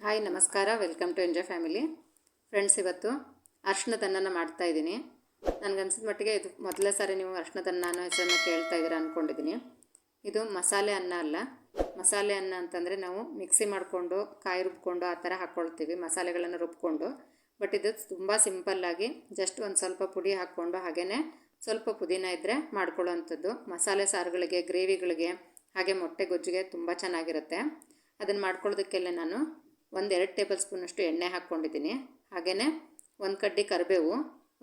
Hi, ನಮಸ್ಕಾರ. Welcome to enjoy family friends ಇವತ್ತು ಅರ್ಶಿನದ ಅನ್ನನ ಮಾಡ್ತಾ ಇದ್ದೀನಿ. ನನಗನ್ಸಿದ ಮಟ್ಟಿಗೆ ಇದು ಮೊದಲೇ ಸಾರಿ ನೀವು ಅರ್ಶಿನದ ಅನ್ನ ಅನ್ನೋ ಹೆಸರನ್ನು ಕೇಳ್ತಾ ಇದ್ದೀರಾ ಅಂದ್ಕೊಂಡಿದ್ದೀನಿ ಇದು ಮಸಾಲೆ ಅನ್ನ ಅಲ್ಲ. ಮಸಾಲೆ ಅನ್ನ ಅಂತಂದರೆ ನಾವು ಮಿಕ್ಸಿ ಮಾಡಿಕೊಂಡು, ಕಾಯಿ ರುಬ್ಕೊಂಡು ಆ ಥರ ಹಾಕ್ಕೊಳ್ತೀವಿ ಮಸಾಲೆಗಳನ್ನು ರುಬ್ಕೊಂಡು. ಬಟ್ ಇದು ತುಂಬ ಸಿಂಪಲ್ಲಾಗಿ ಜಸ್ಟ್ ಒಂದು ಸ್ವಲ್ಪ ಪುಡಿ ಹಾಕ್ಕೊಂಡು ಹಾಗೆಯೇ ಸ್ವಲ್ಪ ಪುದೀನ ಇದ್ದರೆ ಮಾಡ್ಕೊಳ್ಳೋವಂಥದ್ದು ಮಸಾಲೆ ಸಾರುಗಳಿಗೆ, ಗ್ರೇವಿಗಳಿಗೆ ಹಾಗೆ ಮೊಟ್ಟೆ ಗೊಜ್ಜಿಗೆ ತುಂಬ ಚೆನ್ನಾಗಿರುತ್ತೆ. ಅದನ್ನು ಮಾಡ್ಕೊಳ್ಳೋದಕ್ಕೆಲ್ಲ ನಾನು ಒಂದು ಎರಡು ಟೇಬಲ್ ಸ್ಪೂನಷ್ಟು ಎಣ್ಣೆ ಹಾಕ್ಕೊಂಡಿದ್ದೀನಿ. ಹಾಗೆಯೇ ಒಂದು ಕಡ್ಡಿ ಕರಿಬೇವು,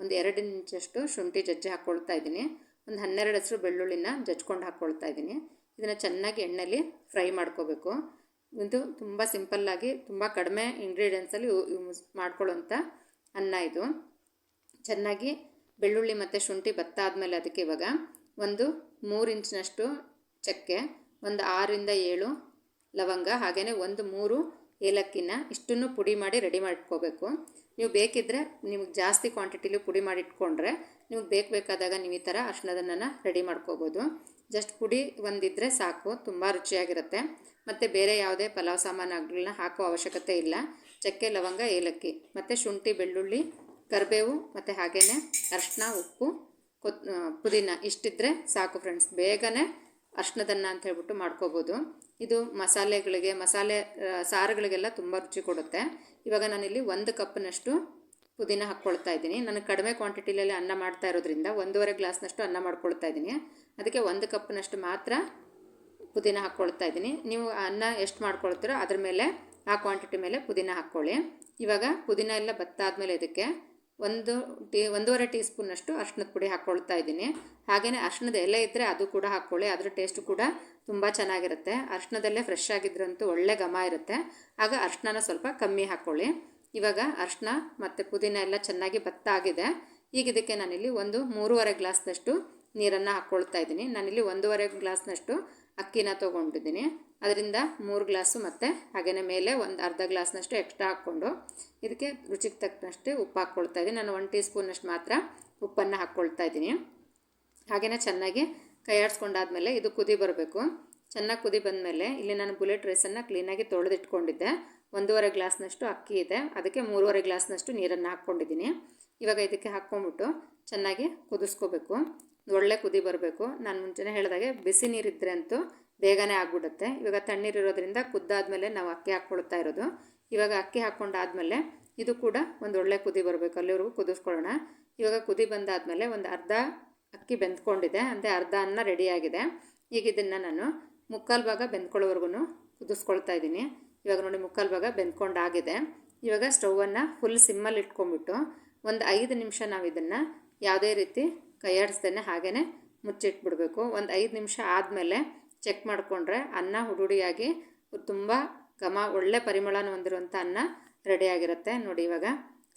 ಒಂದು ಎರಡು ಇಂಚಷ್ಟು ಶುಂಠಿ ಜಜ್ಜಿ ಹಾಕ್ಕೊಳ್ತಾ ಇದ್ದೀನಿ. ಒಂದು ಹನ್ನೆರಡು ಹಸಿರು ಬೆಳ್ಳುಳ್ಳಿನ ಜಜ್ಕೊಂಡು ಹಾಕ್ಕೊಳ್ತಾ ಇದ್ದೀನಿ. ಇದನ್ನು ಚೆನ್ನಾಗಿ ಎಣ್ಣೆಲಿ ಫ್ರೈ ಮಾಡ್ಕೋಬೇಕು. ಇದು ತುಂಬ ಸಿಂಪಲ್ಲಾಗಿ ತುಂಬ ಕಡಿಮೆ ಇಂಗ್ರೀಡಿಯೆಂಟ್ಸಲ್ಲಿ ಯೂಸ್ ಮಾಡ್ಕೊಳ್ಳೋಂಥ ಅನ್ನ ಇದು. ಚೆನ್ನಾಗಿ ಬೆಳ್ಳುಳ್ಳಿ ಮತ್ತು ಶುಂಠಿ ಭತ್ತ ಆದಮೇಲೆ ಅದಕ್ಕೆ ಇವಾಗ ಒಂದು ಮೂರು ಇಂಚಿನಷ್ಟು ಚಕ್ಕೆ, ಒಂದು ಆರರಿಂದ ಏಳು ಲವಂಗ, ಹಾಗೆಯೇ ಒಂದು ಮೂರು ಏಲಕ್ಕಿನ ಇಷ್ಟನ್ನು ಪುಡಿ ಮಾಡಿ ರೆಡಿ ಮಾಡಿಟ್ಕೋಬೇಕು ನೀವು ಬೇಕಿದ್ದರೆ ನಿಮಗೆ ಜಾಸ್ತಿ ಕ್ವಾಂಟಿಟಿಲಿ ಪುಡಿ ಮಾಡಿ ಇಟ್ಕೊಂಡ್ರೆ ನಿಮಗೆ ಬೇಕು ಬೇಕಾದಾಗ ನೀವು ಈ ಥರ ಅರ್ಶಿನದನ್ನ ರೆಡಿ ಮಾಡ್ಕೋಬೋದು. ಜಸ್ಟ್ ಪುಡಿ ಒಂದಿದ್ದರೆ ಸಾಕು, ತುಂಬ ರುಚಿಯಾಗಿರುತ್ತೆ. ಮತ್ತು ಬೇರೆ ಯಾವುದೇ ಪಲಾವ್ ಸಾಮಾನುಗಳನ್ನ ಹಾಕೋ ಅವಶ್ಯಕತೆ ಇಲ್ಲ. ಚಕ್ಕೆ, ಲವಂಗ, ಏಲಕ್ಕಿ, ಮತ್ತು ಶುಂಠಿ, ಬೆಳ್ಳುಳ್ಳಿ, ಕರಿಬೇವು, ಮತ್ತು ಹಾಗೆಯೇ ಅರ್ಶಿನ ಉಪ್ಪು, ಕೊತ್ ಪುದೀನ ಇಷ್ಟಿದ್ರೆ ಸಾಕು ಫ್ರೆಂಡ್ಸ್ ಬೇಗನೆ ಅರ್ಶಿನದನ್ನ ಅಂತ ಹೇಳ್ಬಿಟ್ಟು ಮಾಡ್ಕೋಬೋದು. ಇದು ಮಸಾಲೆಗಳಿಗೆ, ಮಸಾಲೆ ಸಾರುಗಳಿಗೆಲ್ಲ ತುಂಬ ರುಚಿ ಕೊಡುತ್ತೆ. ಇವಾಗ ನಾನಿಲ್ಲಿ ಒಂದು ಕಪ್ನಷ್ಟು ಪುದೀನ ಹಾಕ್ಕೊಳ್ತಾ ಇದ್ದೀನಿ. ನಾನು ಕಡಿಮೆ ಕ್ವಾಂಟಿಟಿಲಲ್ಲಿ ಅನ್ನ ಮಾಡ್ತಾ ಇರೋದ್ರಿಂದ ಒಂದೂವರೆ ಗ್ಲಾಸ್ನಷ್ಟು ಅನ್ನ ಮಾಡ್ಕೊಳ್ತಾ ಇದ್ದೀನಿ. ಅದಕ್ಕೆ ಒಂದು ಕಪ್ನಷ್ಟು ಮಾತ್ರ ಪುದೀನ ಹಾಕ್ಕೊಳ್ತಾ ಇದ್ದೀನಿ. ನೀವು ಅನ್ನ ಎಷ್ಟು ಮಾಡ್ಕೊಳ್ತೀರೋ ಅದ್ರ ಮೇಲೆ, ಆ ಕ್ವಾಂಟಿಟಿ ಮೇಲೆ ಪುದೀನ ಹಾಕ್ಕೊಳ್ಳಿ. ಇವಾಗ ಪುದೀನ ಎಲ್ಲ ಬತ್ತಾದ ಮೇಲೆ ಇದಕ್ಕೆ ಒಂದು ಟೀ, ಒಂದೂವರೆ ಟೀ ಸ್ಪೂನಷ್ಟು ಪುಡಿ ಹಾಕ್ಕೊಳ್ತಾ ಇದ್ದೀನಿ. ಹಾಗೆಯೇ ಅರ್ಶಿನದ ಎಲೆ ಇದ್ದರೆ ಅದು ಕೂಡ ಹಾಕ್ಕೊಳ್ಳಿ ಅದರ ಟೇಸ್ಟು ಕೂಡ ತುಂಬ ಚೆನ್ನಾಗಿರುತ್ತೆ. ಅರ್ಶಿನದಲ್ಲೇ ಫ್ರೆಶ್ ಆಗಿದ್ರಂತೂ ಒಳ್ಳೆ ಘಮ ಇರುತ್ತೆ. ಆಗ ಅರ್ಶಿನ ಸ್ವಲ್ಪ ಕಮ್ಮಿ ಹಾಕ್ಕೊಳ್ಳಿ ಇವಾಗ ಅರ್ಶಿನ ಮತ್ತು ಪುದೀನ ಎಲ್ಲ ಚೆನ್ನಾಗಿ ಭತ್ತ ಆಗಿದೆ ಈಗ ಇದಕ್ಕೆ ನಾನಿಲ್ಲಿ ಒಂದು ಮೂರುವರೆ ಗ್ಲಾಸ್ನಷ್ಟು ನೀರನ್ನು ಹಾಕ್ಕೊಳ್ತಾ ಇದ್ದೀನಿ. ನಾನಿಲ್ಲಿ ಒಂದೂವರೆ ಗ್ಲಾಸ್ನಷ್ಟು ಅಕ್ಕಿನ ತೊಗೊಂಡಿದ್ದೀನಿ. ಅದರಿಂದ ಮೂರು ಗ್ಲಾಸು ಮತ್ತು ಹಾಗೆಯೇ ಮೇಲೆ ಒಂದು ಅರ್ಧ ಗ್ಲಾಸ್ನಷ್ಟು ಎಕ್ಸ್ಟ್ರಾ ಹಾಕ್ಕೊಂಡು ಇದಕ್ಕೆ ರುಚಿಗೆ ತಕ್ಕನಷ್ಟು ಉಪ್ಪು ಹಾಕ್ಕೊಳ್ತಾ ಇದ್ದೀನಿ. ನಾನು ಒನ್ ಟೀ ಸ್ಪೂನಷ್ಟು ಮಾತ್ರ ಉಪ್ಪನ್ನು ಹಾಕ್ಕೊಳ್ತಾ ಇದ್ದೀನಿ. ಹಾಗೆಯೇ ಚೆನ್ನಾಗಿ ಕೈ ಆಡಿಸ್ಕೊಂಡಾದ್ಮೇಲೆ ಇದು ಕುದಿ ಬರಬೇಕು. ಚೆನ್ನಾಗಿ ಕುದಿ ಬಂದಮೇಲೆ ಇಲ್ಲಿ ನಾನು ಬುಲೆಟ್ ರೈಸನ್ನು ಕ್ಲೀನಾಗಿ ತೊಳೆದಿಟ್ಕೊಂಡಿದ್ದೆ. ಒಂದೂವರೆ ಗ್ಲಾಸ್ನಷ್ಟು ಅಕ್ಕಿ ಇದೆ. ಅದಕ್ಕೆ ಮೂರುವರೆ ಗ್ಲಾಸ್ನಷ್ಟು ನೀರನ್ನು ಹಾಕ್ಕೊಂಡಿದ್ದೀನಿ. ಇವಾಗ ಇದಕ್ಕೆ ಹಾಕ್ಕೊಂಬಿಟ್ಟು ಚೆನ್ನಾಗಿ ಕುದಿಸ್ಕೋಬೇಕು. ಒಳ್ಳೆ ಕುದಿ ಬರಬೇಕು. ನಾನು ಮುಂಚೆನೇ ಹೇಳಿದಾಗೆ ಬಿಸಿ ನೀರಿದ್ದರೆ ಅಂತೂ ಬೇಗನೆ ಆಗ್ಬಿಡುತ್ತೆ. ಇವಾಗ ತಣ್ಣೀರಿರೋದ್ರಿಂದ ಕುದ್ದಾದ್ಮೇಲೆ ನಾವು ಅಕ್ಕಿ ಹಾಕ್ಕೊಳ್ತಾ ಇರೋದು. ಇವಾಗ ಅಕ್ಕಿ ಹಾಕ್ಕೊಂಡಾದ್ಮೇಲೆ ಇದು ಕೂಡ ಒಂದು ಒಳ್ಳೆ ಕುದಿ ಬರಬೇಕು. ಅಲ್ಲಿವರೆಗೂ ಕುದಿಸ್ಕೊಳ್ಳೋಣ. ಇವಾಗ ಕುದಿ ಬಂದಾದಮೇಲೆ ಒಂದು ಅರ್ಧ ಅಕ್ಕಿ ಬೆಂದ್ಕೊಂಡಿದೆ. ಅಂದರೆ ಅರ್ಧ ಅನ್ನ ರೆಡಿಯಾಗಿದೆ ಈಗ ಇದನ್ನು ನಾನು ಮುಕ್ಕಾಲು ಭಾಗ ಬೆಂದ್ಕೊಳ್ಳೋವರೆಗೂ ಕುದಿಸ್ಕೊಳ್ತಾ ಇದ್ದೀನಿ. ಇವಾಗ ನೋಡಿ ಮುಕ್ಕಾಲು ಭಾಗ ಬೆಂದ್ಕೊಂಡಾಗಿದೆ. ಇವಾಗ ಸ್ಟೌವನ್ನು ಫುಲ್ ಸಿಮ್ಮಲ್ಲಿ ಇಟ್ಕೊಂಡ್ಬಿಟ್ಟು ಒಂದು ಐದು ನಿಮಿಷ ನಾವು ಇದನ್ನು ಯಾವುದೇ ರೀತಿ ಕೈಯಾಡಿಸ್ದೇನೆ ಹಾಗೇ ಮುಚ್ಚಿಟ್ಬಿಡ್ಬೇಕು. ಒಂದು ಐದು ನಿಮಿಷ ಆದಮೇಲೆ ಚೆಕ್ ಮಾಡಿಕೊಂಡ್ರೆ ಅನ್ನ ಹುಡುಡಿಯಾಗಿ ತುಂಬ ಘಮ, ಒಳ್ಳೆ ಪರಿಮಳನ ಹೊಂದಿರುವಂಥ ಅನ್ನ ರೆಡಿಯಾಗಿರುತ್ತೆ ನೋಡಿ ಇವಾಗ.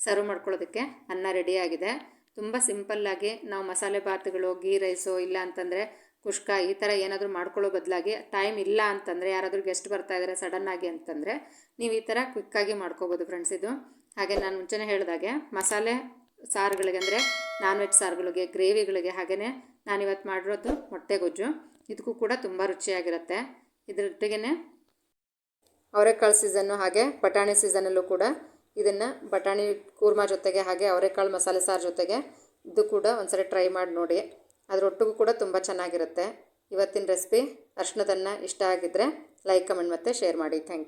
ಸರ್ವ್ ಮಾಡ್ಕೊಳ್ಳೋದಕ್ಕೆ ಅನ್ನ ರೆಡಿಯಾಗಿದೆ ತುಂಬ ಸಿಂಪಲ್ಲಾಗಿ ನಾವು ಮಸಾಲೆ ಭಾತ್ಗಳು ಗೀ ರೈಸು ಇಲ್ಲ ಅಂತಂದರೆ ಕುಷ್ಕ ಈ ಥರ ಏನಾದರೂ ಮಾಡ್ಕೊಳ್ಳೋ ಬದಲಾಗಿ ಟೈಮ್ ಇಲ್ಲ ಅಂತಂದರೆ ಯಾರಾದರೂ ಗೆಸ್ಟ್ ಬರ್ತಾ ಇದ್ದಾರೆ ಸಡನ್ನಾಗಿ ಅಂತಂದರೆ ನೀವು ಈ ಥರ ಕ್ವಿಕ್ಕಾಗಿ ಮಾಡ್ಕೋಬೋದು ಫ್ರೆಂಡ್ಸ್ ಇದು. ಹಾಗೆ ನಾನು ಮುಂಚೆನೇ ಹೇಳಿದಾಗೆ, ಮಸಾಲೆ ಸಾರುಗಳಿಗೆ ಅಂದರೆ ನಾನ್ ವೆಜ್ ಸಾರುಗಳಿಗೆ ಗ್ರೇವಿಗಳಿಗೆ ಹಾಗೆಯೇ ನಾನಿವತ್ತು ಮಾಡಿರೋದು ಮೊಟ್ಟೆ ಗೊಜ್ಜು ಇದಕ್ಕೂ ಕೂಡ ತುಂಬ ರುಚಿಯಾಗಿರುತ್ತೆ. ಇದರೊಟ್ಟಿಗೆ ಅವರೆಕಾಳು ಸೀಸನ್ನು ಹಾಗೆ ಬಟಾಣಿ ಸೀಸನಲ್ಲೂ ಕೂಡ ಇದನ್ನು ಬಟಾಣಿ ಕೂರ್ಮಾ ಜೊತೆಗೆ ಹಾಗೆ ಅವರೆಕಾಳು ಮಸಾಲೆ ಸಾರು ಜೊತೆಗೆ ಇದು ಕೂಡ ಒಂದ್ಸರಿ ಟ್ರೈ ಮಾಡಿ ನೋಡಿ. ಅದರೊಟ್ಟಿಗೂ ಕೂಡ ತುಂಬ ಚೆನ್ನಾಗಿರುತ್ತೆ. ಇವತ್ತಿನ ರೆಸಿಪಿ ಅರ್ಶನದನ್ನು ಇಷ್ಟ ಆಗಿದ್ದರೆ ಲೈಕ್ ಕಮೆಂಟ್ ಮತ್ತು ಶೇರ್ ಮಾಡಿ. Thank you